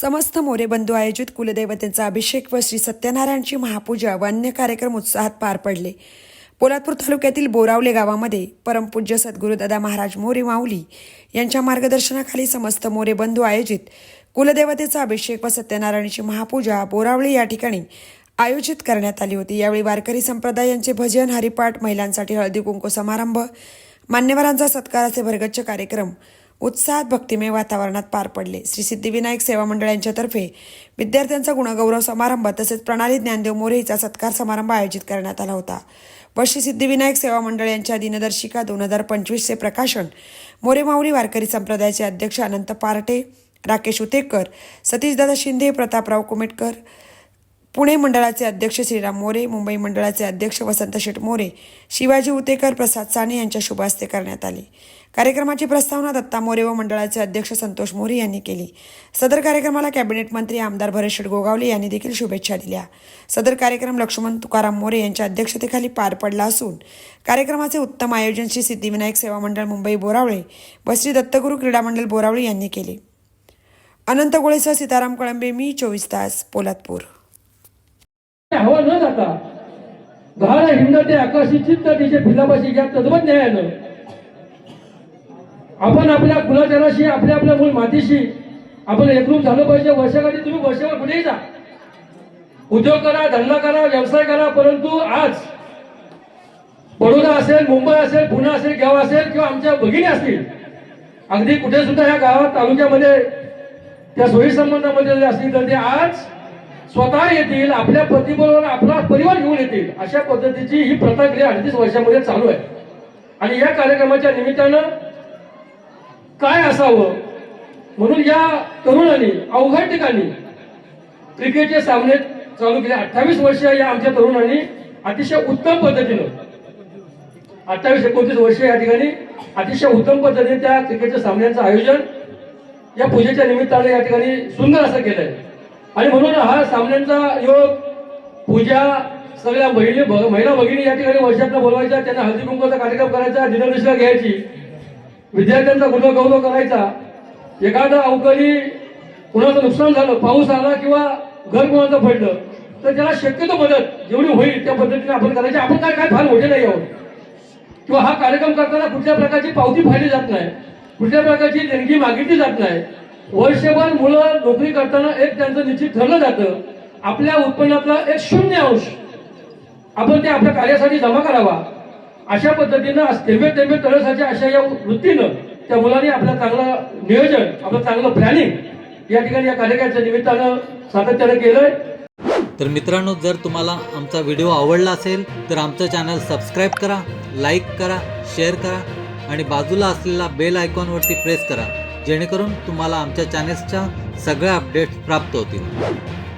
समस्त मोरेबंधू आयोजित कुलदैवतेचा अभिषेक व श्री सत्यनारायणची महापूजा व अन्य कार्यक्रम उत्साहात पार पडले. पोलादपूर तालुक्यातील बोरावले गावामध्ये परमपूज्य सद्गुरुदादा महाराज मोरे माऊली यांच्या मार्गदर्शनाखाली समस्त मोरेबंधू आयोजित कुलदेवतेचा अभिषेक व सत्यनारायणची महापूजा बोरावळे या ठिकाणी आयोजित करण्यात आली होती. यावेळी वारकरी संप्रदाय यांचे भजन हरिपाठ महिलांसाठी हळदी कुंकू समारंभ मान्यवरांचा सत्कार असे भरगच्च कार्यक्रम उत्साहात भक्तिमय वातावरणात पार पडले. श्री सिद्धिविनायक सेवा मंडळ यांच्यातर्फे विद्यार्थ्यांचा गुणगौरव समारंभ तसेच प्रणाली ज्ञानदेव मोरे हिचा सत्कार समारंभ आयोजित करण्यात आला होता. व श्री सिद्धिविनायक सेवा मंडळ यांच्या दिनदर्शिका दोन हजार पंचवीसचे प्रकाशन मोरे माऊली वारकरी संप्रदायाचे अध्यक्ष अनंत पार्टे राकेश उतेकर सतीशदादा शिंदे प्रतापराव कुमेटकर पुणे मंडळाचे अध्यक्ष श्रीराम मोरे मुंबई मंडळाचे अध्यक्ष वसंत शेठ मोरे शिवाजी उतेकर प्रसाद साने यांच्या शुभास्ते करण्यात आले. कार्यक्रमाची प्रस्तावना दत्ता मोरे व मंडळाचे अध्यक्ष संतोष मोरे यांनी केली. सदर कार्यक्रमाला कॅबिनेट मंत्री आमदार भरत गोगावले यांनी देखील शुभेच्छा दिल्या. सदर कार्यक्रम लक्ष्मण तुकाराम मोरे यांच्या अध्यक्षतेखाली पार पडला असून कार्यक्रमाचे उत्तम आयोजन श्री सिद्धिविनायक सेवा मंडळ मुंबई बोरावळे व श्री दत्तगुरू क्रीडा मंडळ बोरावळे यांनी केले. अनंत गोळेसह सीताराम कळंबे मी चोवीस तास पोलादपूर. हवा न जाता आकाशी चित्त तिचे फिलापाशी घ्या तद्वज्ञायानं आपण आपल्या कुलाचाराशी आपल्या आपल्या मूळ मातीशी आपण एकरूप झालं पाहिजे. वर्षाकाठी तुम्ही वर्षावर कुठेही जा. उद्योग करा धंदा करा व्यवसाय करा परंतु आज बडोदा असेल मुंबई असेल पुणे असेल गाव असेल किंवा आमच्या भगिनी असतील अगदी कुठे सुद्धा ह्या गावात तालुक्यामध्ये त्या सोयी संबंधामध्ये असतील तर ते आज स्वतः येतील आपल्या पतीबरोबर आपला परिवार घेऊन येतील अशा पद्धतीची ही प्रथा गेल्या अडतीस वर्षामध्ये चालू आहे. आणि या कार्यक्रमाच्या निमित्तानं काय असावं? म्हणून या तरुणांनी अवघड ठिकाणी क्रिकेटचे सामने चालू केले. अठ्ठावीस वर्ष या आमच्या तरुणांनी अतिशय उत्तम पद्धतीनं अठ्ठावीस एकोणतीस वर्ष या ठिकाणी अतिशय उत्तम पद्धतीने त्या क्रिकेटच्या सामन्यांचं आयोजन या पूजेच्या निमित्ताने या ठिकाणी सुंदर असं केलंय. आणि म्हणून हा सामन्यांचा योग पूजा सगळ्या महिला भ- महिला भगिनी या ठिकाणी वर्षातनं बोलवायच्या त्यांना हळदी कुंकवाचा कार्यक्रम करायचा दिनदर्शिका घ्यायची. विद्यार्थ्यांचा गुणगौरव करायचा. एखादा अवकाळी कुणाचं नुकसान झालं पाऊस आला किंवा घर कोणाचं पडलं तर त्याला शक्यतो मदत जेवढी होईल त्या पद्धतीने आपण करायची. आपण काय काय फार मोठे नाही आहोत. किंवा हा कार्यक्रम करताना कुठल्या प्रकारची पावती फाडली जात नाही. कुठल्या प्रकारची देणगी मागितली जात नाही. वर्षभर मुलं नोकरी करताना एक त्यांचं निश्चित ठरलं जातं. आपल्या उत्पन्नातला एक शून्य अंश आपण ते आपल्या कार्यासाठी जमा करावा. अशा पद्धतीनं आज तेंबे तळसाच्या अशा या वृत्तीनं त्या मुलांनी आपलं चांगलं नियोजन आपलं चांगलं प्लॅनिंग या ठिकाणी या कार्यक्रमाच्या निमित्तानं सातत्यानं केलंय. तर मित्रांनो जर तुम्हाला आमचा व्हिडिओ आवडला असेल तर आमचं चॅनल सबस्क्राईब करा लाईक करा शेअर करा आणि बाजूला असलेला बेल आयकॉनवरती प्रेस करा जेणेकरून तुम्हाला आमच्या चॅनेल्सच्या सगळ्या अपडेट्स प्राप्त होतील.